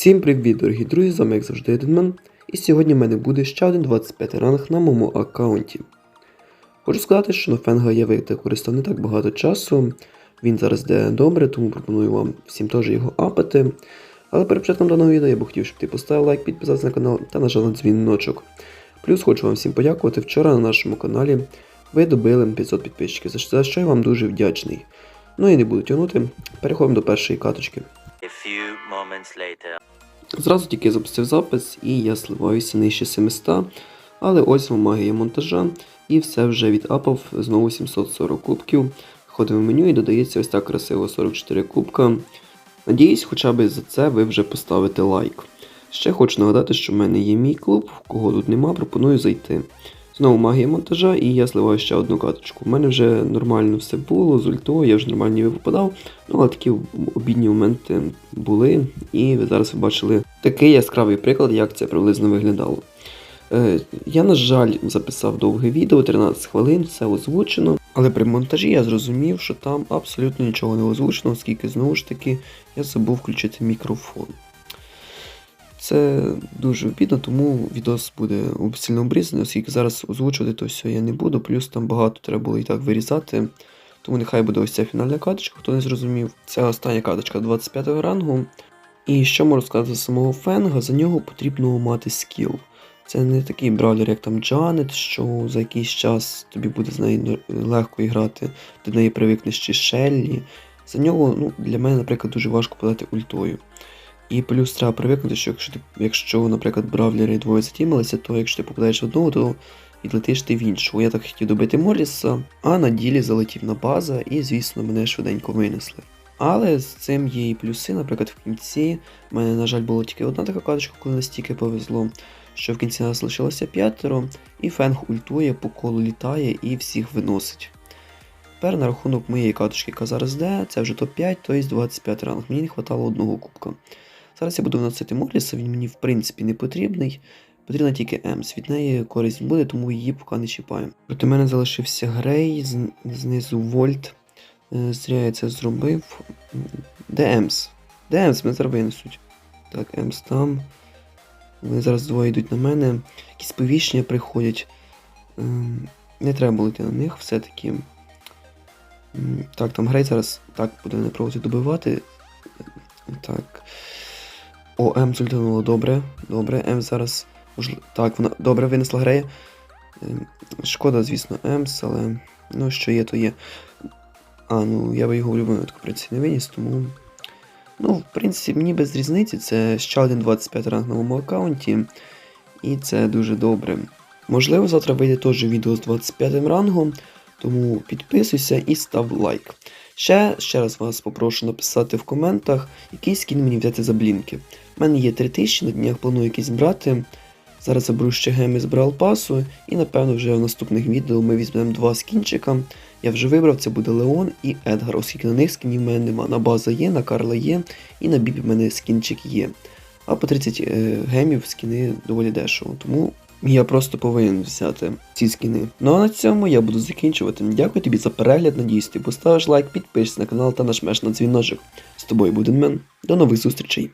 Всім привіт, дорогі друзі, з вами як завжди Еденман. І сьогодні в мене буде ще один 25 ранг на моєму аккаунті. Хочу сказати, що на Фенга я використав не так багато часу. Він зараз йде добре, тому пропоную вам всім теж його апати. Але перед початком даного відео я б хотів, щоб ти поставив лайк, підписався на канал та нажав на дзвіночок. Плюс хочу вам всім подякувати. Вчора на нашому каналі ви добили 500 підписчиків, за що я вам дуже вдячний. Ну і не буду тягнути, переходимо до першої каточки. A few moments later. Зразу тільки запустив запис і я сливаюся нижче 700, але ось вам магія монтажа і все вже відапав знову 740 кубків. Ходимо в меню і додається ось так красиво 44 кубка. Надіюсь, хоча б за це ви вже поставите лайк. Ще хочу нагадати, що в мене є мій клуб, кого тут нема, пропоную зайти. Знову магія монтажа, і я сливаю ще одну каточку. У мене вже нормально все було з ультою, я вже нормально ніби попадав. Ну, але такі обідні моменти були, і ви зараз ви бачили такий яскравий приклад, як це приблизно виглядало. Е, я, на жаль, записав довге відео, 13 хвилин, все озвучено. Але при монтажі я зрозумів, що там абсолютно нічого не озвучено, оскільки знову ж таки я забув включити мікрофон. Це дуже обідно, тому відос буде сильно обрізаний, оскільки зараз озвучувати то все я не буду, плюс там багато треба було і так вирізати. Тому нехай буде ось ця фінальна каточка, хто не зрозумів. Це остання каточка 25 го рангу. І що можу сказати за самого Фенга, за нього потрібно мати скіл. Це не такий бравлер, як там Джанет, що за якийсь час тобі буде з нею легко грати, до неї привикнеш чи Шеллі. За нього, ну, для мене, наприклад, дуже важко подати ультою. І плюс треба привикнути, що якщо ти, якщо, наприклад, бравлери двоє затімалися, то якщо ти попадаєш в одного, то відлетиш ти в іншого. Я так хотів добити Морріса, а на ділі залетів на база, і, звісно, мене швиденько винесли. Але з цим є і плюси, наприклад, в кінці в мене, на жаль, була тільки одна така каточка, коли настільки повезло, що в кінці нас лишилося п'ятеро, і фенг ультує, по колу літає і всіх виносить. Тепер на рахунок моєї каточки, яка зараз де, це вже топ-5, тобто 25 ранг. Мені не вистачало одного кубка. Зараз я буду вносити Морріса, він мені в принципі не потрібний. Потрібна тільки Емс. Від неї користь буде, тому її поки не чіпаю. Проти мене залишився Грей, знизу Вольт. Е, Зря я це зробив. Де Емс? Де Емс? Мене зараз винесуть. Так, Емс там. Вони зараз двоє йдуть на мене. Якісь повіщення приходять. Ем, Не треба було на них все-таки. Так, там Грей зараз так буде мене пробувати добивати. Так. О, М зультануло, добре. Добре, М зараз. Так, вона добре винесла Грея. Ем, Шкода, звісно, Емс, але ну, що є, то є. А, ну я би його в будь-якому принципі, не виніс, тому. Ну, в принципі, мені без різниці. Це ще один 25 ранг на моєму аккаунті. І це дуже добре. Можливо, завтра вийде теж відео з 25 рангом, тому підписуйся і став лайк. Ще, ще раз вас попрошу написати в коментах, який скін мені взяти за блінки. У мене є 3000, на днях планую якийсь брати. Зараз заберу ще геми з Брал Пасу, і напевно вже в наступних відео ми візьмемо два скінчика. Я вже вибрав, це буде Леон і Едгар, оскільки на них скінів в мене нема. На база є, на Карла є, і на Бібі в мене скінчик є. А по 30 е, гемів скіни доволі дешево, тому я просто повинен взяти ці скіни. Ну а на цьому я буду закінчувати. Дякую тобі за перегляд, надіюсь, ти поставиш лайк, підпишись на канал та нажмеш на дзвіночок. З тобою був Денмен. До нових зустрічей!